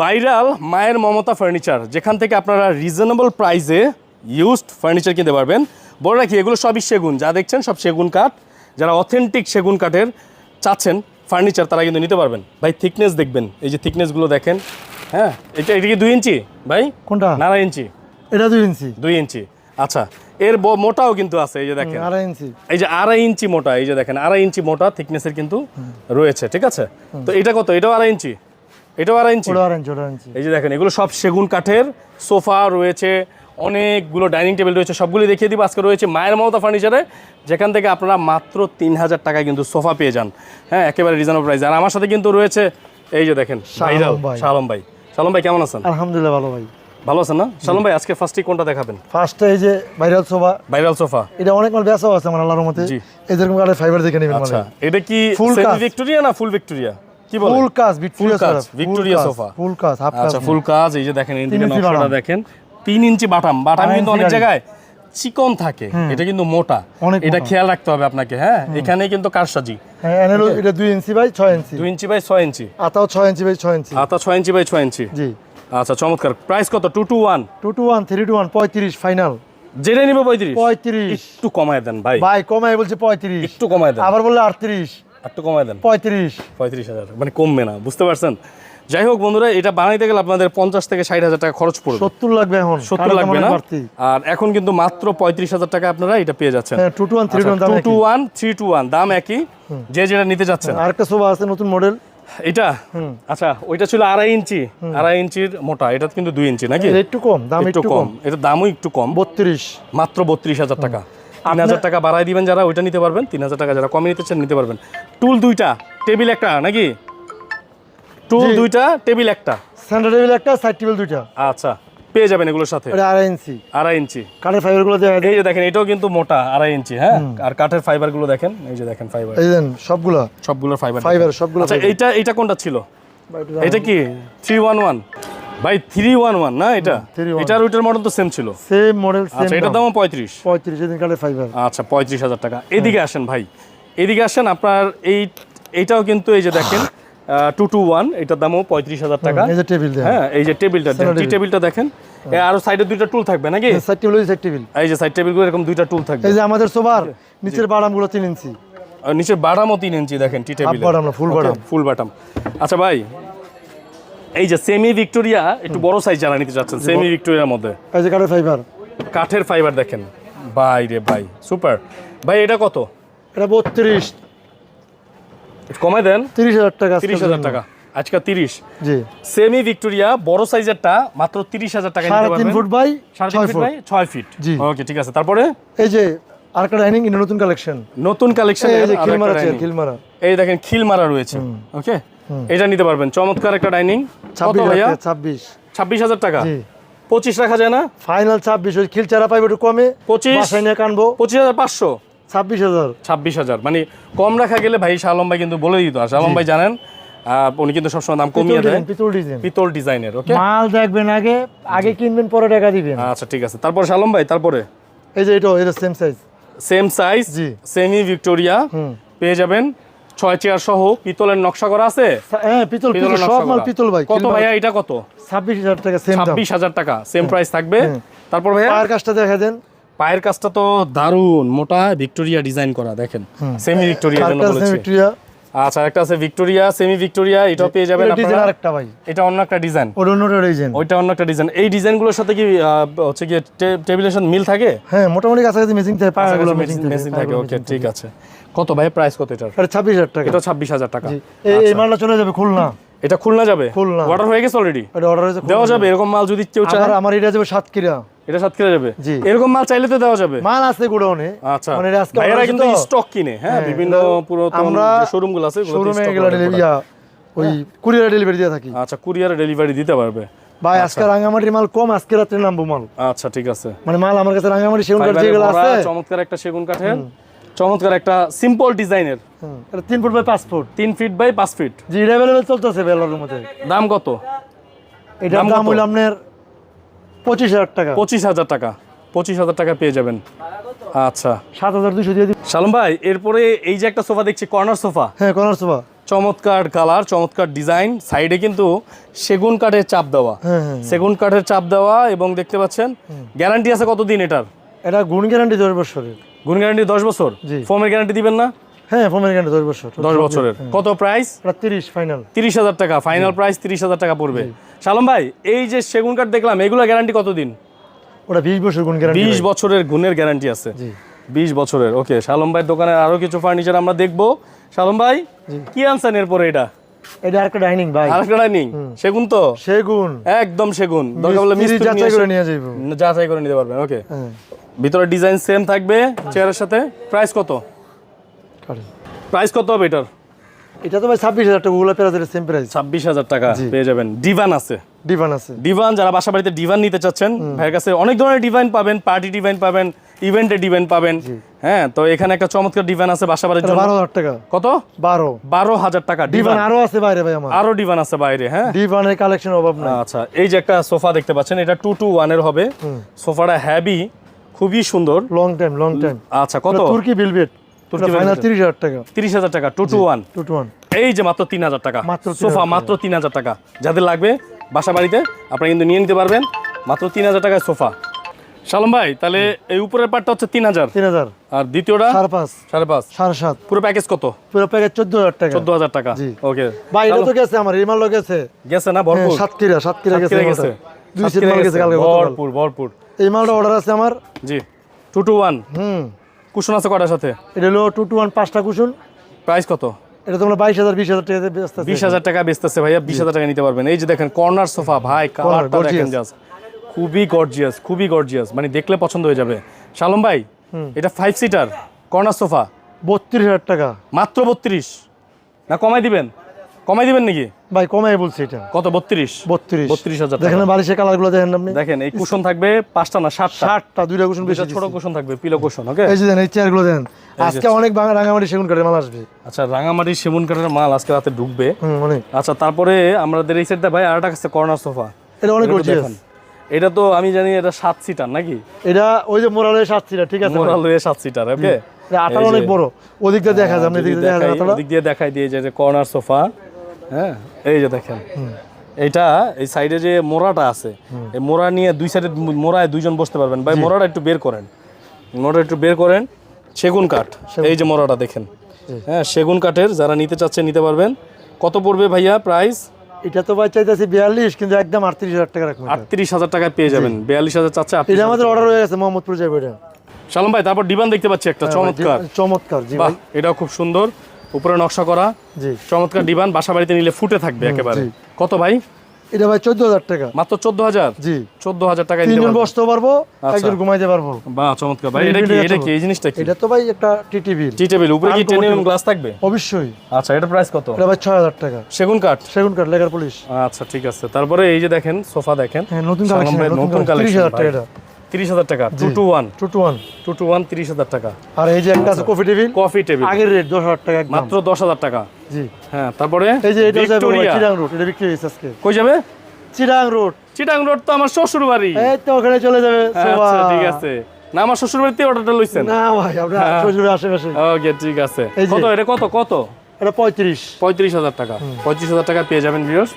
Viral মায়ের Mamata furniture যেখান থেকে আপনারা রিজনেবল প্রাইসে ইউজড ফার্নিচার কিনতে পারবেন। বলে রাখি এগুলো সবই সেগুন। যা দেখছেন সব সেগুন কাঠ। যারা অথেন্টিক সেগুন কাঠের চাচ্ছেন ফার্নিচার তারা কিন্তু নিতে পারবেন। ভাই থিকনেস দেখবেন। এই যে থিকনেসগুলো দেখেন হ্যাঁ? এটা এটা কি দুই ইঞ্চি? ভাই? কোনটা? না আড়াই ইঞ্চি। এটা দুই ইঞ্চি। দুই ইঞ্চি। আচ্ছা এর মোটাও কিন্তু আছে এই যে দেখেন। আড়াই ইঞ্চি। এই যে আড়াই ইঞ্চি মোটা এই যে দেখেন আড়াই ইঞ্চি মোটা থিকনেসের কিন্তু রয়েছে ঠিক আছে? তো এটা কত? এটাও আড়াই ইঞ্চি? এটাও আড়াই ইঞ্চি? আড়াই ইঞ্চি আড়াই ইঞ্চি। এই যে দেখেন এগুলো সব সেগুন কাঠের সোফা রয়েছে অনেকগুলো ডাইনিং টেবিল রয়েছে সবগুলি দেখিয়ে দিব। আজকে রয়েছে মায়ের মমতা ফার্নিচারে যেখান থেকে আপনারা মাত্র তিন হাজার টাকায় কিন্তু সোফা পেয়ে যান। হ্যাঁ একেবারে রিজনেবল প্রাইস আর আমার সাথে কিন্তু রয়েছে এই যে দেখেন শালম ভাই। শালম ভাই। কেমন আছেন? আলহামদুলিল্লাহ ভালো ভাই। ভালো আছেন না? শালম ভাই আজকে ফার্স্টে কোনটা দেখাবেন? ফার্স্টে এই যে ভাইরাল সোফা। Viral sofa. এটা অনেক মাল বেচাও আছে আমার আল্লাহর মতে জি। এরকম কাঠের ফাইবার দেখে নেবেন আচ্ছা এটা কি কাজ। ভিক্টোরিয়া না ফুল ভিক্টোরিয়া কি বলে ফুল কাজ ভিক্টোরিয়া কাজ, ভিক্টোরিয়া সোফা। ফুল কাজ হাফ কাজ আচ্ছা ফুল কাজ এই যে দেখেন এদিকে নকশাটা দেখেন। তিন ইঞ্চি বাটাম বাটাম কিন্তু অনেক জায়গায় চিকন থাকে এটা কিন্তু মোটা। এটা খেয়াল রাখতে হবে আপনাকে হ্যাঁ? এখানে কিন্তু কারসাজি। হ্যাঁ এটা ইঞ্চি বাই ছয় ইঞ্চি দুই ইঞ্চি বাই ছয় ইঞ্চি আতাও inch by inch inch by ইঞ্চি জি। আচ্ছা চমৎকার। প্রাইস কত? Two two one two two one three two one পঁয়ত্রিশ ফাইনাল জেনে নিব পঁয়ত্রিশ। পঁয়ত্রিশ। একটু কমায় দেন ভাই। ভাই কমাই বলছে পঁয়ত্রিশ। একটু কমায় দেন। আবার বললে আটত্রিশ। একটু কমায় দেন। পঁয়ত্রিশ। পঁয়ত্রিশ হাজার। মানে কমবে না বুঝতে পারছেন? যাই হোক বন্ধুরা এটা বানাইতে গেলে আপনাদের পঞ্চাশ থেকে ষাট হাজার টাকা খরচ পড়বে। সত্তর লাগবে এখন সত্তর লাগবে না? আর এখন কিন্তু মাত্র পঁয়ত্রিশ হাজার টাকা আপনারা এটা পেয়ে যাচ্ছেন। হ্যাঁ two two one three two one দাম একই। থ্রি টু ওয়ান দাম একই। যে যেটা নিতে যাচ্ছেন। আরেকটা সোফা আছে নতুন মডেল এটা? আচ্ছা ওইটা ছিল আড়াই ইঞ্চি। আড়াই ইঞ্চির মোটা এটা কিন্তু দুই ইঞ্চি নাকি? একটু কম দাম একটু একটু কম। কম। এটা দামও একটু কম। বত্রিশ। মাত্র বত্রিশ হাজার টাকা। তিন হাজার টাকা বাড়াই দিবেন যারা ওইটা নিতে পারবেন তিন হাজার টাকা যারা কমে নিতে চান নিতে পারবেন। টুল দুইটা টেবিল একটা নাকি? টুল দুইটা টেবিল একটা। সেন্টার টেবিল একটা সাইড টেবিল দুইটা। আচ্ছা পেয়ে যাবেন এগুলোর সাথে। আড়াই ইঞ্চি। আড়াই ইঞ্চি। কাঠের ফাইবারগুলো এই যে দেখেন এটাও কিন্তু মোটা আড়াই ইঞ্চি হ্যাঁ? আর কাঠের ফাইবারগুলো দেখেন এই যে দেখেন ফাইবার এই দেন সবগুলো। সবগুলোর ফাইবার ফাইবার সবগুলো আচ্ছা এইটা এইটা কোনটা ছিল? এটা কি? Three one one. ভাই থ্রি ওয়ান ওয়ান না এটা? 311 এটার ওইটার মডেল তো সেম ছিল। সেম মডেল আচ্ছা এটার দামও পঁয়ত্রিশ। পঁয়ত্রিশ দিন কাঠের ফাইবার আচ্ছা পঁয়ত্রিশ হাজার টাকা। এদিকে আসেন ভাই। এদিকে আসেন আপনার এই এইটাও কিন্তু এই যে দেখেন টু টু ওয়ান এটার দামও পঁয়ত্রিশ হাজার টাকা। এই যে টেবিল দেন হ্যাঁ এই যে টেবিলটা টি টেবিলটা দেখেন? এ আরও সাইডে দুইটা টুল থাকবে নাকি? সাইড টেবিল সাইড টেবিল এই যে সাইড টেবিলগুলো এরকম দুইটা টুল থাকবে। এই যে আমাদের সোফার নিচের বাড়ামগুলো তিন ইঞ্চি। আর নিচের বাটামও তিন ইঞ্চি দেখেন tea table full bottom। Full বাটাম আচ্ছা ভাই এই যে সেমি ভিক্টোরিয়া একটু বড় সাইজ যারা নিতে চাচ্ছেন সেমি ভিক্টোরিয়ার মধ্যে। এই যে কাঠের ফাইবার কাঠের ফাইবার দেখেন। ভাই রে ভাই সুপার ভাই এটা কত? এটা বত্রিশ। একটু কমাই দেন। তিরিশ হাজার টাকা তিরিশ হাজার। টাকা। আজকে তিরিশ। জি। সেমি ভিক্টোরিয়া বড় সাইজেরটা মাত্র তিরিশ হাজার টাকা নিতে সাড়ে তিন ফুট বাই সাড়ে তিন ছয় ফুট বাই ছয় ফিট জি। ওকে ঠিক আছে। তারপরে? এই যে আরেকটা ডাইনিং এটা নতুন কালেকশন নতুন কালেকশন এই যে খিলমারা চেয়ার খিলমারা। এই দেখেন খিল মারা রয়েছে ওকে এটা নিতে পারবেন। চমৎকার একটা ডাইনিং। কত ভাইয়া? ছাব্বিশ। ছাব্বিশ হাজার টাকা? পঁচিশ রাখা যায় না? ফাইনাল ছাব্বিশ ওই খিল চারা পাইবে একটু কমে। পঁচিশ? কানবো। পঁচিশ হাজার পাঁচশো? ছাব্বিশ হাজার। ছাব্বিশ হাজার। মানে কম রাখা গেলে ভাই শালম ভাই কিন্তু বলে দিত। আর শালম ভাই জানেন উনি কিন্তু সবসময় দাম কমিয়ে দেয়। পিতল ডিজাইন। পিতল ডিজাইনের ওকে? মাল দেখবেন আগে আগে কিনবেন পরে টাকা দিবেন। আচ্ছা ঠিক আছে। তারপর শালম ভাই তারপরে? এই যে এটা এটা সেম সাইজ সেম সাইজ জি। সেমি ভিক্টোরিয়া পেয়ে যাবেন। ছয় চেয়ার সহ পিতলের নকশা করা আছে? হ্যাঁ পিতল পিতল পিতলের সব মাল পিতল ভাই কত ভাইয়া এটা কত? ছাব্বিশ হাজার টাকা সেম টাকা সেম প্রাইস থাকবে? তারপর ভাইয়া? পায়ের কাজটা দেখা দেন। পায়ের কাজটা তো দারুণ মোটা ভিক্টোরিয়া ডিজাইন করা দেখেন। সেমি ভিক্টোরিয়া জন্য বলেছি। আচ্ছা একটা আছে ভিক্টোরিয়া সেমি ভিক্টোরিয়া এটাও পেয়ে যাবেন আপনারা। আরেকটা ভাই। এটা অন্য একটা ডিজাইন। ওটা অন্যটা ডিজাইন। ওইটা অন্য একটা ডিজাইন। এই ডিজাইনগুলোর সাথে কি হচ্ছে কি টেবিলের সাথে মিল থাকে? হ্যাঁ মোটামুটি কাছাকাছি মেসিং থাকে পায়াগুলো মেসিং থাকে ওকে ঠিক আছে। কত ভাই? প্রাইস কত এটার? এটা ছাব্বিশ হাজার টাকা। এটা ছাব্বিশ হাজার টাকা। এই এই মালটা চলে যাবে খুলনা। এটা খুলনা যাবে? খুলনা। অর্ডার হয়ে গেছে অলরেডি এটা অর্ডার হয়েছে দেওয়া যাবে? এরকম মাল যদি কেউ চায়? আমার এটা যাবে সাতক্ষীরা। এটা সাতক্ষীরা যাবে? জি। এরকম মাল চাইলে তো দেওয়া যাবে। মাল আছে গোডাউনে। আচ্ছা। মানে আজকে কিন্তু স্টক কিনে হ্যাঁ? হ্যাঁ, বিভিন্ন পুরাতন আছে শোরুমে এগুলো ডেলিভারি ওই কুরিয়ার ডেলিভারি দিয়ে থাকি। আচ্ছা কুরিয়ারে ডেলিভারি দিতে পারবে। ভাই আজকে রাঙ্গামাটির মাল কম আজকে রাত্রে নামবো মাল। আচ্ছা ঠিক আছে। মানে মাল আমার কাছে রাঙ্গামাটি সেগুন কাঠ যেগুলো আছে। চমৎকার একটা সেগুন কাঠের চমৎকার একটা সিম্পল ডিজাইনের তিন ফুট বাই পাঁচ ফুট। তিন ফিট বাই পাঁচ ফিট জি এটা অ্যাভেলেবেল চলতেছে বেলার মধ্যে। দাম কত? এটার দাম হইল আপনার পঁচিশ হাজার টাকা। পঁচিশ হাজার টাকা। পঁচিশ হাজার টাকা পেয়ে যাবেন। আচ্ছা। সাত হাজার দুশো দিয়ে শালম ভাই এরপরে এই যে একটা সোফা দেখছি কর্নার সোফা। হ্যাঁ কর্নার সোফা। চমৎকার কালার চমৎকার ডিজাইন। সাইডে কিন্তু সেগুন কাঠের চাপ দেওয়া। হ্যাঁ হ্যাঁ সেগুন কাঠের চাপ দেওয়া এবং দেখতে পাচ্ছেন গ্যারান্টি আছে কতদিন এটার? এটা গুণ গ্যারান্টি দশ বছরের। গুণ গ্যারান্টি দশ বছর? ফোমের গ্যারান্টি দিবেন না? হ্যাঁ ফোনের গ্যারান্টি দশ বছর। দশ বছরের। কত প্রাইস তিরিশ ফাইনাল তিরিশ হাজার টাকা ফাইনাল প্রাইস তিরিশ হাজার টাকা পড়বে। শালম ভাই এই যে সেগুন কাঠ দেখলাম এগুলো গ্যারান্টি কতদিন? ওটা বিশ বছর গুণ গ্যারান্টি বিশ বছরের গুণের গ্যারান্টি আছে। বিশ বছরের ওকে শালম ভাইয়ের দোকানে আরও কিছু ফার্নিচার আমরা দেখব। সালম ভাই কি আনছেন এরপরে এটা? এটা আরেকটা ডাইনিং ভাই। আরেকটা ডাইনিং সেগুন তো? সেগুন। একদম সেগুন। দরকার মিস্ত্রি যাচাই করে নিয়ে যাইবো। যাচাই করে নিতে পারবেন ওকে হ্যাঁ। ভিতরে ডিজাইন সেম থাকবে চেয়ারের সাথে। প্রাইস কত? প্রাইস কত হবে এটার? এটা তো ভাই ছাব্বিশ হাজার টাকা ওগুলো পেরাজের সেম প্রাইস ছাব্বিশ হাজার টাকা পেয়ে যাবেন। ডিভান আছে। ডিভান আছে। ডিভান যারা বাসা বাড়িতে ডিভান নিতে চাচ্ছেন ভাইয়ের কাছে অনেক ধরনের ডিভাইন পাবেন পার্টি ডিভাইন পাবেন ইভেন্টে ডিভাইন পাবেন। হ্যাঁ তো এখানে একটা চমৎকার ডিভাইন আছে বাসা বাড়ির জন্য। বারো হাজার টাকা। কত? বারো। বারো হাজার টাকা ডিভান ডিভান আরও আছে বাইরে ভাই আমার। আরও ডিভান আছে বাইরে হ্যাঁ। ডিভানের কালেকশন অভাব নাই। আচ্ছা এই যে একটা সোফা দেখতে পাচ্ছেন এটা টু টু ওয়ানের হবে। সোফাটা হ্যাভি খুবই সুন্দর। লং টাইম লং টাইম আচ্ছা কত? তুর্কি বিলবেট তুর্কি। তিরিশ হাজার টাকা। তিরিশ হাজার টাকা two two one two two one এই যে মাত্র তিন হাজার টাকা। মাত্র সোফা মাত্র তিন হাজার টাকা। যাদের লাগবে বাসা বাড়িতে আপনারা কিন্তু নিয়ে নিতে পারবেন। মাত্র তিন হাজার টাকায় সোফা। শালম ভাই তাহলে এই উপরের পার্টটা হচ্ছে তিন হাজার। তিন হাজার। আর দ্বিতীয়টা? সাড়ে পাঁচ। সাড়ে পাঁচ। সাড়ে সাত। পুরো প্যাকেজ কত? পুরো প্যাকেজ চোদ্দ হাজার টাকা। চোদ্দ হাজার টাকা। জি। ওকে ভাই এটা তো গেছে আমার রিমাল গেছে। গেছে না ভরপুর? সাতক্ষীরা গেছে সাতক্ষীরা মালটা। গেছে। দুই সেট মাল গেছে। কালকে। ভরপুর ভরপুর। এই মালটা অর্ডার আছে আমার? জি। টু টু ওয়ান হুম। কুশন আছে কটার সাথে? এটা হলো টু টু ওয়ান পাঁচটা কুশন। প্রাইস কত? এটা তোমরা বাইশ হাজার বিশ হাজার টাকা ব্যস্ত বিশ হাজার টাকা বেচতেছে ভাইয়া বিশ হাজার টাকা নিতে পারবেন। এই যে দেখেন কর্নার সোফা ভাই কালারটা। দেখেন জাস্ট খুবই গর্জিয়াস খুবই গর্জিয়াস মানে দেখলে পছন্দ হয়ে যাবে। শালম ভাই এটা ফাইভ সিটার কর্নার সোফা বত্রিশ হাজার টাকা। মাত্র বত্রিশ। না কমাই দিবেন? কমাই দিবেন নাকি? ভাই কমাই বলছি এটা। কত বত্রিশ? বত্রিশ। বত্রিশ হাজার দেখেন বালিশের কালারগুলো দেখেন আপনি। দেখেন এই কুশন থাকবে পাঁচটা না সাতটা? দুইটা কুশন বেশি ছোট কুশন থাকবে পিলো কুশন ওকে? এই যে এই চেয়ারগুলো আজকে অনেক রাঙামাটি সেগুন কাঠের মাল আসবে। আচ্ছা রাঙামাটি সেমুন কাঠের মাল আজকে রাতে ঢুকবে। আচ্ছা তারপরে আমাদের এই সেটটা ভাই আরেকটা কাছে কর্নার সোফা এটা অনেক গর্জিয়াস এটা তো আমি জানি এটা সাত সিটার নাকি? এটা ওই যে মোরালের সাতছিটা ঠিক আছে ভাই। মোরাল হয়ে সাত সিটার ওকে? অনেক বড়। ওদিক দিয়ে দেখা যায় আপনি এদিক দিয়ে দেখা যায় আঠারো দিক দিয়ে দেখাই দিয়ে যে কর্নার সোফা হ্যাঁ এই যে দেখেন। এইটা এই সাইডে যে মোড়াটা আছে এই মোড়া নিয়ে দুই সাইডে মোড়ায় দুইজন বসতে পারবেন। ভাই মোড়াটা একটু বের করেন। মোড়াটা একটু বের করেন। সেগুন কাঠ এই যে মোড়াটা দেখেন। হ্যাঁ সেগুন কাঠের যারা নিতে চাচ্ছে নিতে পারবেন। কত পড়বে ভাইয়া প্রাইস এটা তো ভাই চাইতেছি বিয়াল্লিশ কিন্তু একদম আটত্রিশ হাজার টাকা রাখবেন। আটত্রিশ হাজার টাকায় পেয়ে যাবেন। বিয়াল্লিশ হাজার চাচ্ছে এটা আমাদের অর্ডার হয়ে গেছে মোহাম্মদপুর যাবে এটা। সালাম ভাই তারপর ডিবান দেখতে পাচ্ছি একটা চমৎকার। চমৎকার জি ভাই। এটাও খুব সুন্দর। উপরে নকশা করা জি। চমৎকার ডিবান বাসা বাড়িতে নিলে ফুটে থাকবে একেবারে। কত ভাই? এটা ভাই চোদ্দ হাজার টাকা। মাত্র চোদ্দ হাজার জি। চোদ্দ হাজার দিতে তিনজন বসতে পারব আচ্ছা। একজন ঘুমাইতে পারব। বাহ চমৎকার ভাই। এটা কি এটা কি? এই জিনিসটা কি? এটা তো ভাই একটা টিটি বিল টি টেবিল উপরে কি টেন Uncommon গ্লাস থাকবে? অবশ্যই। আচ্ছা এটা প্রাইস কত? এটা ভাই ছয় হাজার টাকা। সেগুন কাঠ? সেগুন কাঠ লেখার পুলিশ। আচ্ছা ঠিক আছে। তারপরে এই যে দেখেন সোফা দেখেন। হ্যাঁ নতুন কালেকশন নতুন কালেকশন টাকা এটা। তিরিশ হাজার টাকা two two one two two one two two one তিরিশ হাজার টাকা। আর এই যে একটা আছে কফি টেবিল কফি টেবিল আগের রেট দশ হাজার টাকা মাত্র দশ হাজার টাকা। জি। হ্যাঁ তারপরে এই যে এটা যাবে ভাই, ভিক্টোরিয়া চিরাং রোড এটা বিক্রি হয়েছে আজকে। কই যাবে? চিরাং রোড চিটাং রোড তো আমার শ্বশুর বাড়ি এই তো ওখানে চলে যাবে। আচ্ছা ঠিক আছে। না আমার শ্বশুর বাড়িতে অর্ডারটা লইছেন। না ভাই আপনার শ্বশুরের আশেপাশে। ওকে ঠিক আছে। কত? এটা কত? কত? এটা পঁয়ত্রিশ। পঁয়ত্রিশ হাজার টাকা। পঁয়ত্রিশ হাজার টাকা পেয়ে যাবেন ভিউয়ার্স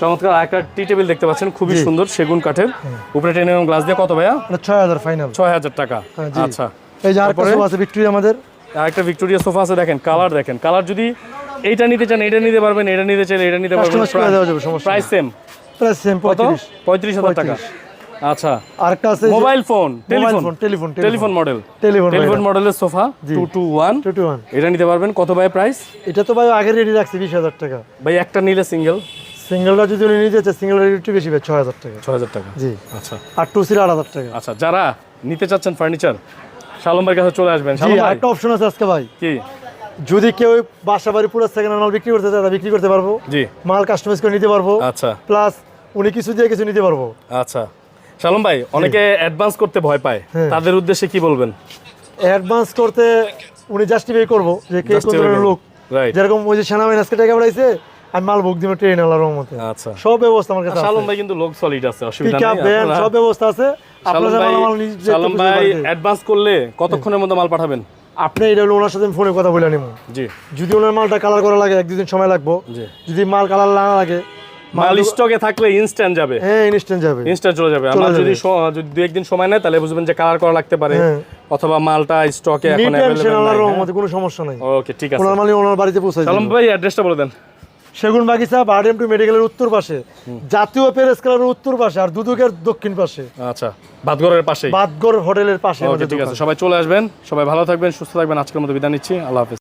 চমৎকার একটা টি টেবিল দেখতে পাচ্ছেন খুবই সুন্দর সেগুন কাঠের। উপরে টেনে গ্লাস দিয়ে কত ভাইয়া? ছয় হাজার ফাইনাল ছয় হাজার টাকা। হ্যাঁ, আচ্ছা। এই যে আরেকটা সোফা আছে ভিক্টোরিয়া আমাদের। আরেকটা ভিক্টোরিয়া সোফা আছে দেখেন কালার দেখেন। কালার যদি এইটা নিতে চান এটা নিতে পারবেন এটা নিতে চাইলে এটা নিতে পারবেন। প্রাইস সেম প্রাইস সেম কত? পঁয়ত্রিশ। হাজার টাকা। আচ্ছা। আরেকটা আছে mobile phone telephone phone telephone telephone model telephone telephone মডেলের sofa two two one two two one এটা নিতে পারবেন কত ভাই প্রাইস এটা তো ভাই আগে রেডি রাখছি বিশ হাজার টাকা। ভাই একটা নিলে সিঙ্গেল সিঙ্গেলটা যদি উনি নিতে চায় সিঙ্গেল রেট একটু বেশি ছয় হাজার টাকা। হাজার টাকা। জি। আচ্ছা। আর টু সির আট হাজার টাকা। আচ্ছা যারা নিতে চাচ্ছেন ফার্নিচার শালম ভাইয়ের কাছে চলে আসবেন। জি ভাই। অপশন আছে আজকে ভাই। কি? যদি কেউ বাসা বাড়ি পুরো সেকেন্ড মাল বিক্রি করতে চায় বিক্রি করতে পারব। জি। মাল কাস্টমাইজ করে নিতে পারব। আচ্ছা। প্লাস উনি কিছু দিয়ে কিছু নিতে পারব। আচ্ছা। শালম ভাই অনেকে অ্যাডভান্স করতে ভয় পায়। হ্যাঁ। তাদের উদ্দেশ্যে কি বলবেন? অ্যাডভান্স করতে উনি জাস্টিফাই করব। যে কে কোন। লোক। যেরকম ওই যে সেনাবাহিনী আজকে টাকা বাড়াইছে আমি মাল বুক দিব ট্রেন আলার মতে আচ্ছা। সব ব্যবস্থা আমার কাছে শালম ভাই কিন্তু লোক সলিড আছে অসুবিধা পিক নেই। ভ্যান সব ব্যবস্থা আছে। ভাই অ্যাডভান্স করলে কতক্ষণের মধ্যে মাল পাঠাবেন? আপনি এটা হলো ওনার সাথে ফোনে কথা বলে নেব। জি। যদি ওনার মালটা কালার করা লাগে এক দুদিন সময় লাগবো। যদি মাল কালার না লাগে মাল স্টকে থাকলে ইনস্ট্যান্ট যাবে। হ্যাঁ ইনস্ট্যান্ট যাবে। ইনস্ট্যান্ট চলে যাবে। আমার যদি যদি দু একদিন সময় নেয় তাহলে বুঝবেন যে কালার করা লাগতে পারে। হ্যাঁ। অথবা মালটা স্টকে এখন অ্যাভেলেবল নাই। কোনো সমস্যা নাই। ওকে ঠিক আছে। ওনার ওনার বাড়িতে পৌঁছে সালাম ভাই অ্যাড্রেসটা বলে দেন। সেগুন বাগিচা বা টু মেডিকেলের উত্তর পাশে। জাতীয় প্যারেস ক্লাবের উত্তর পাশে আর দুদকের দক্ষিণ পাশে। আচ্ছা বাদগড়ের পাশে বাদগড় হোটেলের পাশে ঠিক আছে সবাই চলে আসবেন সবাই ভালো থাকবেন সুস্থ থাকবেন আজকের মতো বিদায় নিচ্ছি আল্লাহ হাফেজ।